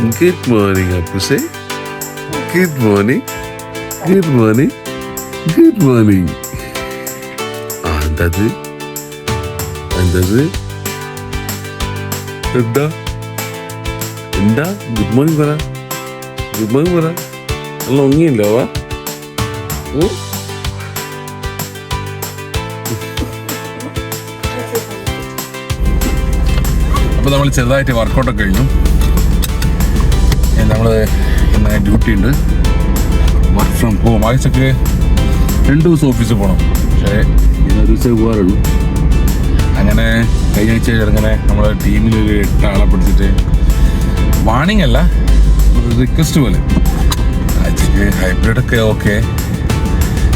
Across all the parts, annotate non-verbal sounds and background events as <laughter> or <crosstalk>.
Good morning അപ്പുസേ good morning good morning good morning എന്തത് എന്തത് എന്താ? എന്താ? ഗുഡ് മോർണിംഗ് പറ. ഗുഡ് മോർണിംഗ് പറ. നല്ല ഒങ്ങിയല്ലോ വാ? അപ്പോൾ നമ്മൾ ചെറുതായിട്ട് വർക്കൗട്ടൊക്കെ കഴിഞ്ഞു. നമ്മൾ ഇന്ന് ഡ്യൂട്ടി ഉണ്ട് വർക്ക് ഫ്രം ഹോം ആഴ്ചക്ക് രണ്ട് ദിവസം ഓഫീസിൽ പോകണം പക്ഷേ ഇന്നൊരു ദിവസമേ പോകാറുള്ളൂ അങ്ങനെ കഴിഞ്ഞ ആഴ്ച അങ്ങനെ നമ്മളെ ടീമിൽ ഒരു എട്ട് ആളെ പിടിച്ചിട്ട് വാണിംഗ് അല്ല റിക്വസ്റ്റ് പോലെ. ആഴ്ചക്ക് ഹൈബ്രിഡ് ഒക്കെ ഓക്കെ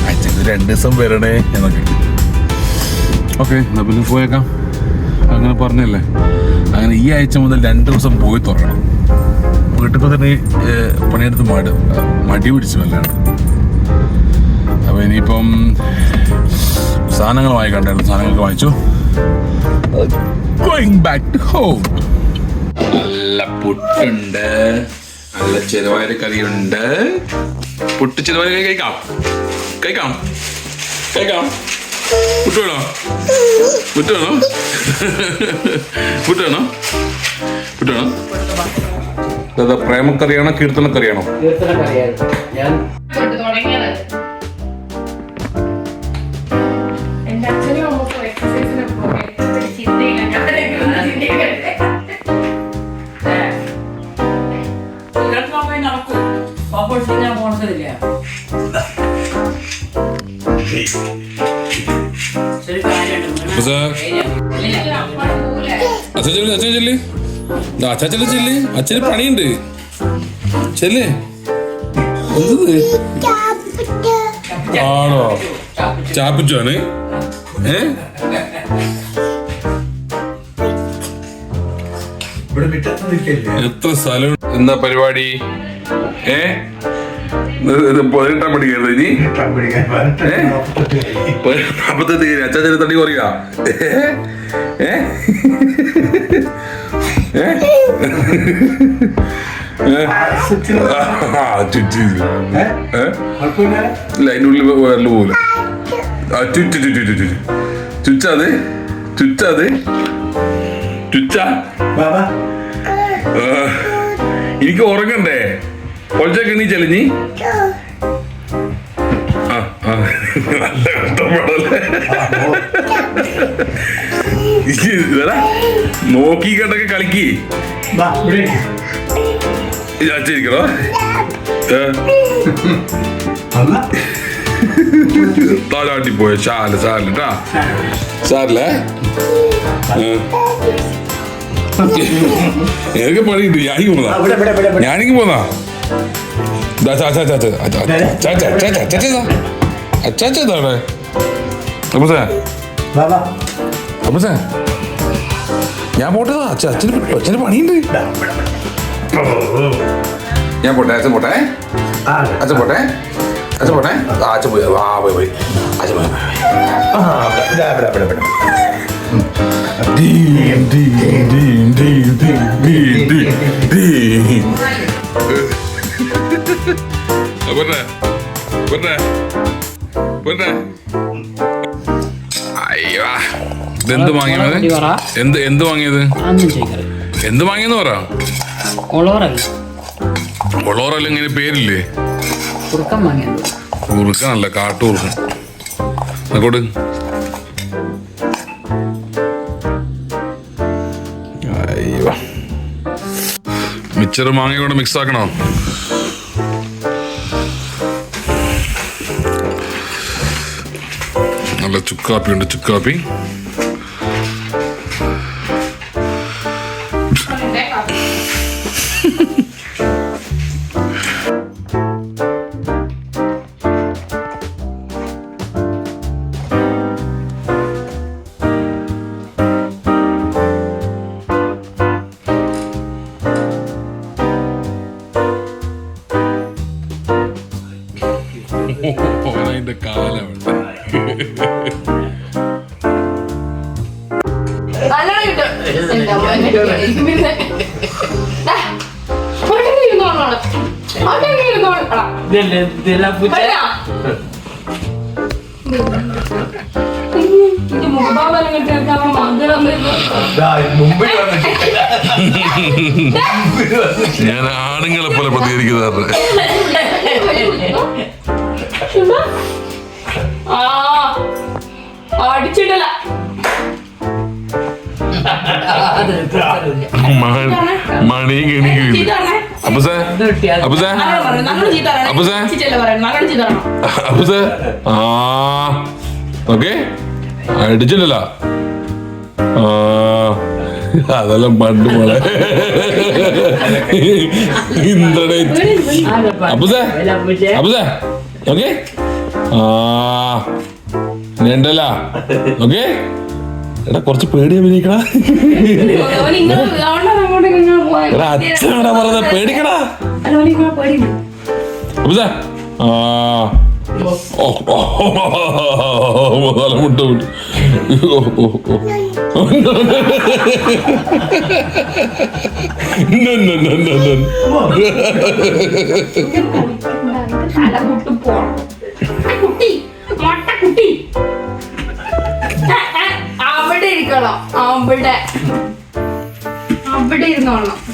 ആഴ്ചക്ക് രണ്ട് ദിവസം വരണേ എന്നൊക്കെ. ഓക്കെ എന്നാൽ പിന്നെ പോയേക്കാം. അങ്ങനെ പറഞ്ഞല്ലേ. അങ്ങനെ ഈ ആഴ്ച മുതൽ രണ്ട് ദിവസം പോയി തുറക്കണം വീട്ടിൽ തന്നെ പണിയെടുത്ത് മടി മടി പിടിച്ചു വല്ലാണ്. അപ്പോൾ ഇനിയിപ്പം സാധനങ്ങൾ വാങ്ങിക്കണ്ടായിരുന്നു. സാധനങ്ങളൊക്കെ വാങ്ങിച്ചു. ഗോയിങ് ബാക്ക് ടു ഹോം നല്ല പുട്ടുണ്ട്. നല്ല ചെറുപയർ കറിയുണ്ട്. പുട്ട് ചെറുപയർ കറി കഴിക്കാം. കഴിക്കാം. കഴിക്കാം. പുട്ട് വേണോ? പുട്ട് വേണോ? പുട്ട് വേണോ? പുട്ട് വേണോ? ഇതാ പ്രേമക്കറിയാണോ കീർത്തനക്കറിയാണോ? അച്ഛൻ ചൊല്ലി അച്ഛൻ ചൊല്ലി. അച്ഛനെ ചെല്ല്. അച്ഛന് പണിയുണ്ട്. ചെല്ല്. എന്തത് ആണോ? ചാപ്പിച്ചോന് ഏ? എത്ര സ്ഥലം എന്താ പരിപാടി? ഏ? പതിനെട്ടാം പഠിക്കരുത് ഇനി? നാപ്പത്തെട്ട് കഴിഞ്ഞ് അച്ഛാ ചെറിയ തടി കുറയുക. ഏ? ലൈനുള്ളിൽ വരൽ പോലെ ചുറ്റു ചുറ്റു ചുറ്റു എനിക്ക് ഉറങ്ങണ്ടേ ഒളിച്ചൊക്കെ നീ ചെലിഞ്ഞി ആ ആ <laughs> നല്ല കഷ്ടപ്പെടല്ലേ <laughs> നോക്കി കണ്ടൊക്കെ കളിക്ക്. അച്ഛരിക്കണോ താഴാട്ടി പോയ ചാല ചാല കേട്ടാ ഏതൊക്കെ എനിക്ക് പണിയുണ്ട് ഞാനിക്ക് പോന്നാ? ഞാനിക്ക് പോന്നാ അച്ചാച്ചാ അച്ചാച്ചാ അച്ചാച്ചാ അച്ചാച്ചാ അപ്പൊ സാർ അപ്പുസേ. ഞാൻ പോട്ടെ അച്ഛൻ അച്ഛന് അച്ഛന് പണിയുണ്ട്. ഞാൻ പോട്ടെ അച്ഛൻ പോട്ടെ. അച്ഛൻ പോട്ടെ. അച്ഛൻ പോട്ടെ. ആ, അച്ഛൻ പോയി. ആ പോയി പോയി. അച്ഛൻ പോയി പോയി, പോയി. ആ, ഇതെന്ത് വാങ്ങിയത്? എന്ത് എന്ത് വാങ്ങിയത്? എന്ത് വാങ്ങിയെന്ന് പറ. ഉള്ളവരല്ല ഇങ്ങനെ പേരില്ലേ? ഉറുക്കനല്ല കാട്ടുറുക്കൻ കൊടു അയ്യോ. മിച്ചറ് മാങ്ങ കൂടെ മിക്സ് ആക്കണോ? നല്ല ചുക്കാപ്പി ഉണ്ട് ചുക്കാപ്പി. ഞാൻ ആണുങ്ങളെ പോലെ പ്രതികരിക്കുന്നതാണ് അപ്പൊ സാർ ഇത് കിട്ടിയാൽ അപ്പൊ സാർ അപ്പൊ സാർ അപ്പൊ സാർ ആ. ഓക്കെ അടിച്ചില്ലല്ലോ. അതെല്ലാം പണ്ട് മോളെ. ഇന്ദ്രനെ അപ്പൊ സാർ അപ്പൊ സാർ ഓക്കെ ആ. നീണ്ടല്ല ഓക്കെ എടാ കുറച്ച് പേടി അഭിനയിക്കടാ. എടാ അച്ഛനാടാ പേടിക്കടാ. അവിടെ അവിടെ ഇരുന്നോളണം.